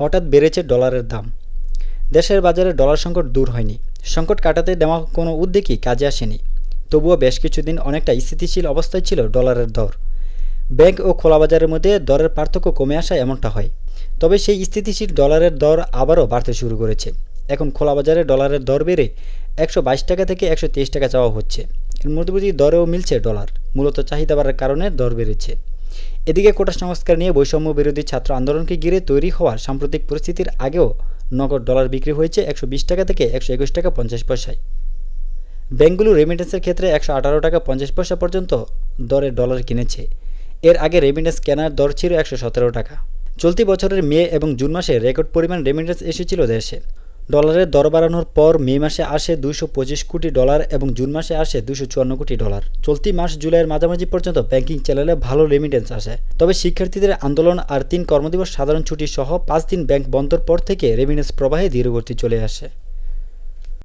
হঠাৎ বেড়েছে ডলারের দাম। দেশের বাজারে ডলার সংকট দূর হয়নি। সংকট কাটাতে নেওয়া কোনো উদ্যোগই কাজে আসেনি। তবুও বেশ কিছুদিন অনেকটা স্থিতিশীল অবস্থায় ছিল ডলারের দর। ব্যাংক ও খোলা বাজারের মধ্যে দরের পার্থক্য কমে আসায় এমনটা হয়। তবে সেই স্থিতিশীল ডলারের দর আবারও বাড়তে শুরু করেছে। এখন খোলা বাজারে ডলারের দর বেড়ে একশো বাইশ টাকা থেকে একশো তেইশ টাকা চাওয়া হচ্ছে। এর মধ্যবর্তী দরেও মিলছে ডলার। মূলত চাহিদা বাড়ার কারণে দর বেড়েছে। এদিকে কোটা সংস্কার নিয়ে বৈষম্য বিরোধী ছাত্র আন্দোলনকে ঘিরে তৈরি হওয়ার সাম্প্রতিক পরিস্থিতির আগেও নগদ ডলার বিক্রি হয়েছে একশো বিশ টাকা থেকে একশো একুশ টাকা পঞ্চাশ পয়সায়। ব্যাঙ্কগুলো রেমিটেন্সের ক্ষেত্রে একশো আঠারো টাকা পঞ্চাশ পয়সা পর্যন্ত দরে ডলার কিনেছে। এর আগে রেমিটেন্স কেনার দর ছিল একশো সতেরো টাকা। চলতি বছরের মে এবং জুন মাসে রেকর্ড পরিমাণ রেমিটেন্স এসেছিল দেশে। ডলারের দর বাড়ানোর পর মে মাসে আসে দুশো পঁচিশ কোটি ডলার এবং জুন মাসে আসে দুশো চুয়ান্ন কোটি ডলার। চলতি মাস জুলাইয়ের মাঝামাঝি পর্যন্ত ব্যাংকিং চ্যানেলে ভালো রেমিটেন্স আসে। তবে শিক্ষার্থীদের আন্দোলন আর তিন কর্মদিবস সাধারণ ছুটি সহ পাঁচ দিন ব্যাংক বন্ধর পর থেকে রেমিটেন্স প্রবাহে ধীরগতি চলে আসে।